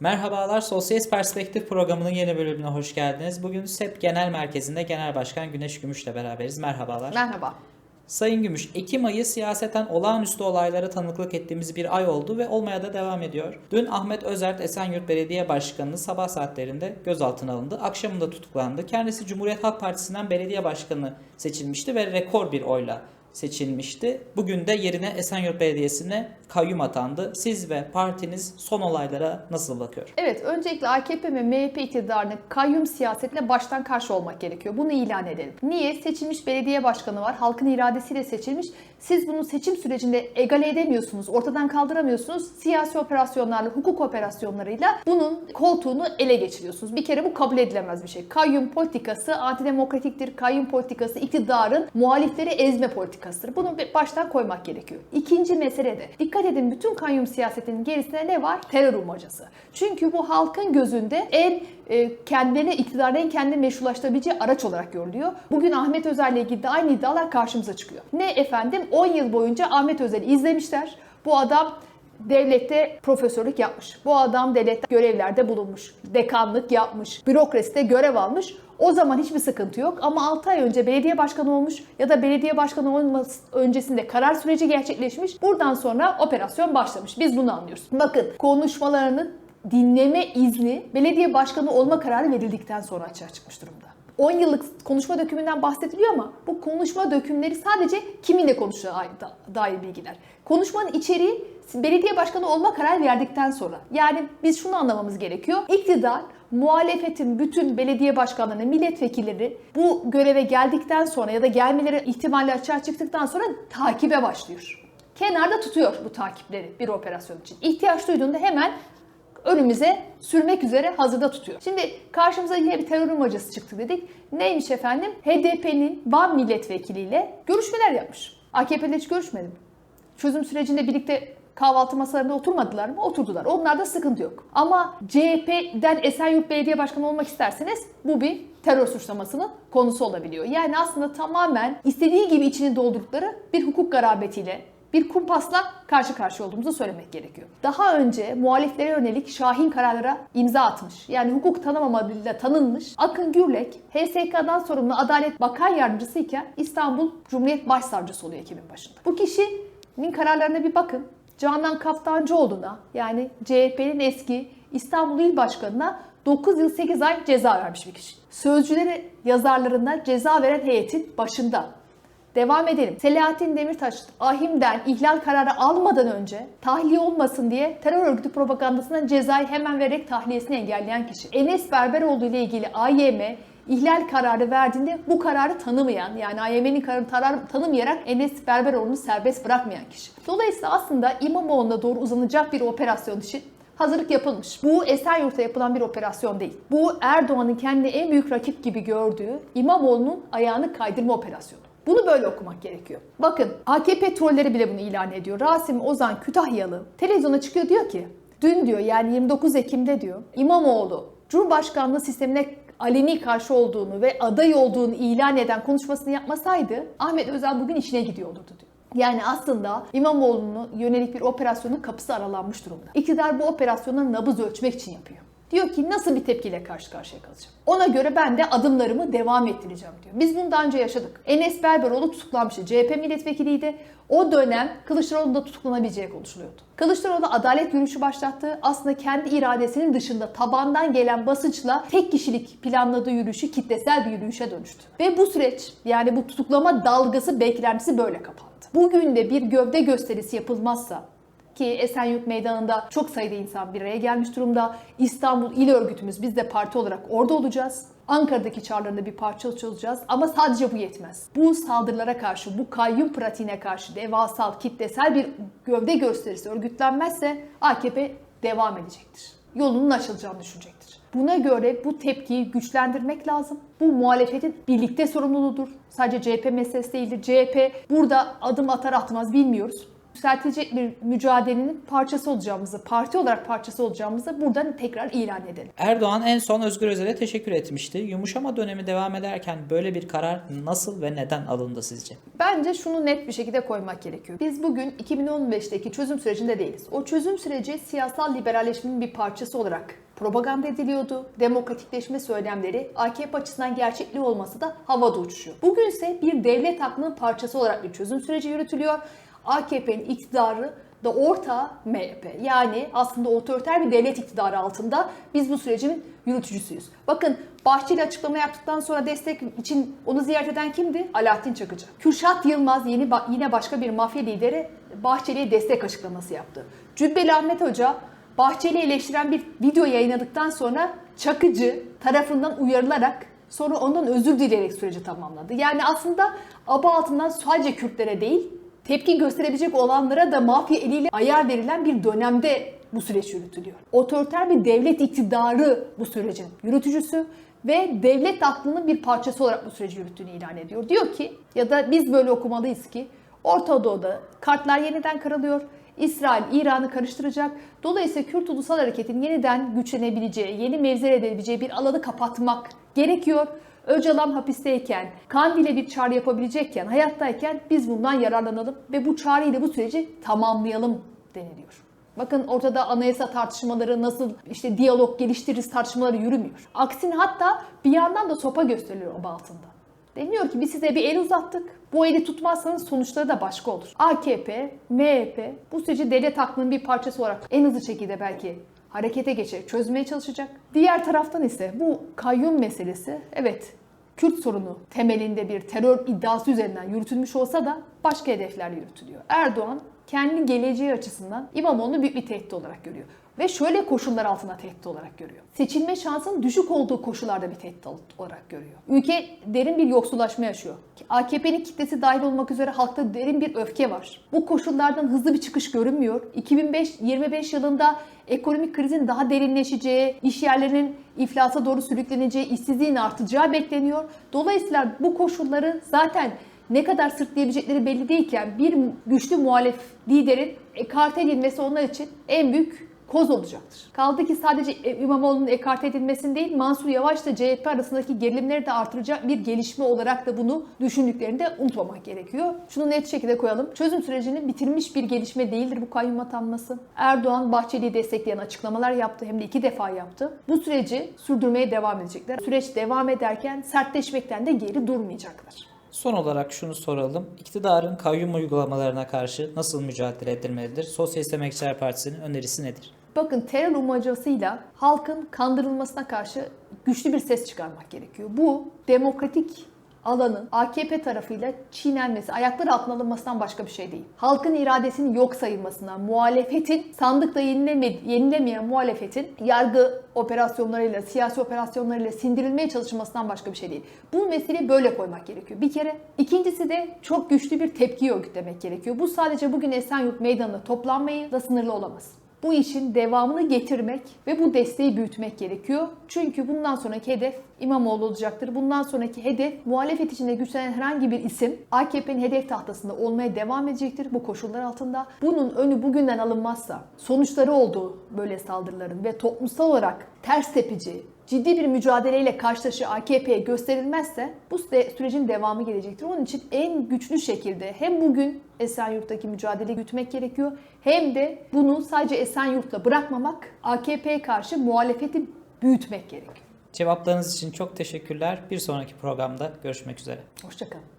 Merhabalar, Sosyalist Perspektif programının yeni bölümüne hoş geldiniz. Bugün SEP Genel Merkezi'nde Genel Başkan Güneş Gümüş'le beraberiz. Merhabalar. Merhaba. Sayın Gümüş, Ekim ayı siyaseten olağanüstü olaylara tanıklık ettiğimiz bir ay oldu ve olmaya da devam ediyor. Dün Ahmet Özert Esenyurt Belediye Başkanı sabah saatlerinde gözaltına alındı. Akşamında tutuklandı. Kendisi Cumhuriyet Halk Partisi'nden belediye başkanı seçilmişti ve rekor bir oyla seçilmişti. Bugün de yerine Esenyurt Belediyesi'ne kayyum atandı. Siz ve partiniz son olaylara nasıl bakıyor? Evet, öncelikle AKP ve MHP iktidarının kayyum siyasetine baştan karşı olmak gerekiyor. Bunu ilan edelim. Niye? Seçilmiş belediye başkanı var, halkın iradesiyle seçilmiş. Siz bunu seçim sürecinde egale edemiyorsunuz, ortadan kaldıramıyorsunuz. Siyasi operasyonlarla, hukuk operasyonlarıyla bunun koltuğunu ele geçiriyorsunuz. Bir kere bu kabul edilemez bir şey. Kayyum politikası antidemokratiktir. Kayyum politikası iktidarın muhalifleri ezme politikasıdır. Bunu baştan koymak gerekiyor. İkinci mesele de dikkat edin bütün kayyum siyasetinin gerisinde ne var? Terör umacası. Çünkü bu halkın gözünde en e, kendilerini iktidarın en kendini meşrulaştırabileceği araç olarak görülüyor. Bugün Ahmet Özer'le ilgili de aynı iddialar karşımıza çıkıyor. Ne efendim 10 yıl boyunca Ahmet Özer'i izlemişler. Bu adam devlette profesörlük yapmış. Bu adam devlette görevlerde bulunmuş. Dekanlık yapmış. Bürokraside görev almış. O zaman hiçbir sıkıntı yok ama 6 ay önce belediye başkanı olmuş ya da belediye başkanı olması öncesinde karar süreci gerçekleşmiş. Buradan sonra operasyon başlamış. Biz bunu anlıyoruz. Bakın konuşmalarını dinleme izni belediye başkanı olma kararı verildikten sonra açığa çıkmış durumda. 10 yıllık konuşma dökümünden bahsediliyor ama bu konuşma dökümleri sadece kiminle konuştuğu dair bilgiler. Konuşmanın içeriği belediye başkanı olma kararı verdikten sonra. Yani biz şunu anlamamız gerekiyor. İktidar muhalefetin bütün belediye başkanlarını, milletvekilleri bu göreve geldikten sonra ya da gelmeleri ihtimali açığa çıktıktan sonra takibe başlıyor. Kenarda tutuyor bu takipleri bir operasyon için. İhtiyaç duyduğunda hemen önümüze sürmek üzere hazırda tutuyor. Şimdi karşımıza yine bir terör amacısı çıktı dedik. Neymiş efendim? HDP'nin Van milletvekiliyle görüşmeler yapmış. AKP'de hiç görüşmedi mi? Çözüm sürecinde birlikte kahvaltı masalarında oturmadılar mı? Oturdular. Onlarda sıkıntı yok. Ama CHP'den Esenyurt Belediye Başkanı olmak isterseniz bu bir terör suçlamasının konusu olabiliyor. Yani aslında tamamen istediği gibi içini doldurdukları bir hukuk garabetiyle bir kumpasla karşı karşıya olduğumuzu söylemek gerekiyor. Daha önce muhaliflere yönelik şahin kararlara imza atmış. Yani hukuk tanımamadığıyla tanınmış. Akın Gürlek, HSK'dan sorumlu Adalet Bakan Yardımcısı iken İstanbul Cumhuriyet Başsavcısı oluyor Ekim'in başında. Bu kişinin kararlarına bir bakın. Canan Kaftancıoğlu'na yani CHP'nin eski İstanbul İl Başkanı'na 9 yıl 8 ay ceza vermiş bir kişi. Sözcüleri yazarlarında ceza veren heyetin başında. Devam edelim. Selahattin Demirtaş ahimden ihlal kararı almadan önce tahliye olmasın diye terör örgütü propagandasından cezayı hemen vererek tahliyesini engelleyen kişi. Enes Berberoğlu ile ilgili AYM ihlal kararı verdiğinde bu kararı tanımayan yani AYM'nin kararını tanımayarak Enes Berberoğlu'nu serbest bırakmayan kişi. Dolayısıyla aslında İmamoğlu'na doğru uzanacak bir operasyon için hazırlık yapılmış. Bu Esenyurt'ta yapılan bir operasyon değil. Bu Erdoğan'ın kendini en büyük rakip gibi gördüğü İmamoğlu'nun ayağını kaydırma operasyonu. Bunu böyle okumak gerekiyor. Bakın AKP trolleri bile bunu ilan ediyor. Rasim Ozan Kütahyalı televizyona çıkıyor diyor ki dün diyor yani 29 Ekim'de diyor İmamoğlu Cumhurbaşkanlığı sistemine aleni karşı olduğunu ve aday olduğunu ilan eden konuşmasını yapmasaydı Ahmet Özel bugün işine gidiyordu diyor. Yani aslında İmamoğlu'nu yönelik bir operasyonun kapısı aralanmış durumda. İktidar bu operasyona nabız ölçmek için yapıyor. Diyor ki nasıl bir tepkiyle karşı karşıya kalacağım. Ona göre ben de adımlarımı devam ettireceğim diyor. Biz bunu daha önce yaşadık. Enes Berberoğlu tutuklanmıştı. CHP milletvekiliydi. O dönem Kılıçdaroğlu'nun da tutuklanabileceği konuşuluyordu. Kılıçdaroğlu adalet yürüyüşü başlattı. Aslında kendi iradesinin dışında tabandan gelen basınçla tek kişilik planladığı yürüyüşü kitlesel bir yürüyüşe dönüştü. Ve bu süreç yani bu tutuklama dalgası beklentisi böyle kapandı. Bugün de bir gövde gösterisi yapılmazsa ki Esenyurt Meydanı'nda çok sayıda insan bir araya gelmiş durumda. İstanbul İl Örgütümüz biz de parti olarak orada olacağız. Ankara'daki çağrılarında bir parça çalacağız ama sadece bu yetmez. Bu saldırılara karşı, bu kayyum pratiğine karşı devasal, kitlesel bir gövde gösterisi örgütlenmezse AKP devam edecektir. Yolunun açılacağını düşünecektir. Buna göre bu tepkiyi güçlendirmek lazım. Bu muhalefetin birlikte sorumluluğudur. Sadece CHP meselesi değildir. CHP burada adım atar atmaz bilmiyoruz. Yükseltilecek bir mücadelenin parçası olacağımızı, parti olarak parçası olacağımızı buradan tekrar ilan edelim. Erdoğan en son Özgür Özel'e teşekkür etmişti. Yumuşama dönemi devam ederken böyle bir karar nasıl ve neden alındı sizce? Bence şunu net bir şekilde koymak gerekiyor. Biz bugün 2015'teki çözüm sürecinde değiliz. O çözüm süreci siyasal liberalleşmenin bir parçası olarak propaganda ediliyordu. Demokratikleşme söylemleri AKP açısından gerçekliği olması da havada uçuşuyor. Bugün ise bir devlet aklının parçası olarak bir çözüm süreci yürütülüyor. AKP'nin iktidarı da orta MHP. Yani aslında otoriter bir devlet iktidarı altında biz bu sürecin yürütücüsüyüz. Bakın Bahçeli açıklama yaptıktan sonra destek için onu ziyaret eden kimdi? Alaaddin Çakıcı. Kürşat Yılmaz yeni yine başka bir mafya lideri Bahçeli'ye destek açıklaması yaptı. Cübbeli Ahmet Hoca Bahçeli eleştiren bir video yayınladıktan sonra Çakıcı tarafından uyarılarak sonra ondan özür dileyerek süreci tamamladı. Yani aslında aba altından sadece Kürtlere değil tepki gösterebilecek olanlara da mafya eliyle ayar verilen bir dönemde bu süreç yürütülüyor. Otoriter bir devlet iktidarı bu sürecin yürütücüsü ve devlet aklının bir parçası olarak bu süreci yürüttüğünü ilan ediyor. Diyor ki ya da biz böyle okumalıyız ki Orta Doğu'da kartlar yeniden karalıyor. İsrail İran'ı karıştıracak. Dolayısıyla Kürt Ulusal Hareket'in yeniden güçlenebileceği, yeni mevzi elde edebileceği bir alanı kapatmak gerekiyor. Öcalan hapisteyken, Kandil'e bir çağrı yapabilecekken, hayattayken biz bundan yararlanalım ve bu çağrıyla bu süreci tamamlayalım deniliyor. Bakın ortada anayasa tartışmaları nasıl işte diyalog geliştiririz tartışmaları yürümüyor. Aksine hatta bir yandan da sopa gösteriliyor oba altında. Deniyor ki biz size bir el uzattık. Bu eli tutmazsanız sonuçları da başka olur. AKP, MHP bu süreci devlet aklının bir parçası olarak en hızlı şekilde belki harekete geçerek çözmeye çalışacak. Diğer taraftan ise bu kayyum meselesi evet Kürt sorunu temelinde bir terör iddiası üzerinden yürütülmüş olsa da başka hedeflerle yürütülüyor. Erdoğan kendi geleceği açısından İmamoğlu'nu büyük bir tehdit olarak görüyor. Ve şöyle koşullar altında tehdit olarak görüyor. Seçilme şansının düşük olduğu koşullarda bir tehdit olarak görüyor. Ülke derin bir yoksullaşma yaşıyor. AKP'nin kitlesi dahil olmak üzere halkta derin bir öfke var. Bu koşullardan hızlı bir çıkış görünmüyor. 2025 yılında ekonomik krizin daha derinleşeceği, iş yerlerinin iflasa doğru sürükleneceği, işsizliğin artacağı bekleniyor. Dolayısıyla bu koşulları zaten ne kadar sırtlayabilecekleri belli değilken bir güçlü muhalef liderin ekarte edilmesi onlar için en büyük koz olacaktır. Kaldı ki sadece İmamoğlu'nun ekarte edilmesini değil Mansur Yavaş da CHP arasındaki gerilimleri de artıracak bir gelişme olarak da bunu düşündüklerini de unutmamak gerekiyor. Şunu net şekilde koyalım. Çözüm sürecinin bitirmiş bir gelişme değildir bu kayyum atanması. Erdoğan Bahçeli'yi destekleyen açıklamalar yaptı hem de iki defa yaptı. Bu süreci sürdürmeye devam edecekler. Süreç devam ederken sertleşmekten de geri durmayacaklar. Son olarak şunu soralım. İktidarın kayyum uygulamalarına karşı nasıl mücadele edilmelidir? Sosyalist Emekçiler Partisi'nin önerisi nedir? Bakın terör umacasıyla halkın kandırılmasına karşı güçlü bir ses çıkarmak gerekiyor. Bu demokratik alanın AKP tarafıyla çiğnenmesi, ayakları altına alınmasından başka bir şey değil. Halkın iradesinin yok sayılmasına, muhalefetin sandıkta yenileme, yenilemeyen muhalefetin yargı operasyonlarıyla, siyasi operasyonlarıyla sindirilmeye çalışılmasından başka bir şey değil. Bu meseleyi böyle koymak gerekiyor. Bir kere. İkincisi de çok güçlü bir tepki örgütlemek gerekiyor. Bu sadece bugün Esenyurt Meydanı'nda toplanmayla sınırlı olamaz. Bu işin devamını getirmek ve bu desteği büyütmek gerekiyor. Çünkü bundan sonraki hedef İmamoğlu olacaktır. Bundan sonraki hedef muhalefet içinde güçlenen herhangi bir isim AKP'nin hedef tahtasında olmaya devam edecektir bu koşullar altında. Bunun önü bugünden alınmazsa sonuçları olduğu böyle saldırıların ve toplumsal olarak ters tepici, ciddi bir mücadeleyle karşılaşı AKP'ye gösterilmezse bu sürecin devamı gelecektir. Onun için en güçlü şekilde hem bugün Esenyurt'taki mücadeleyi gütmek gerekiyor hem de bunu sadece Esenyurt'la bırakmamak AKP'ye karşı muhalefeti büyütmek gerekiyor. Cevaplarınız için çok teşekkürler. Bir sonraki programda görüşmek üzere. Hoşçakalın.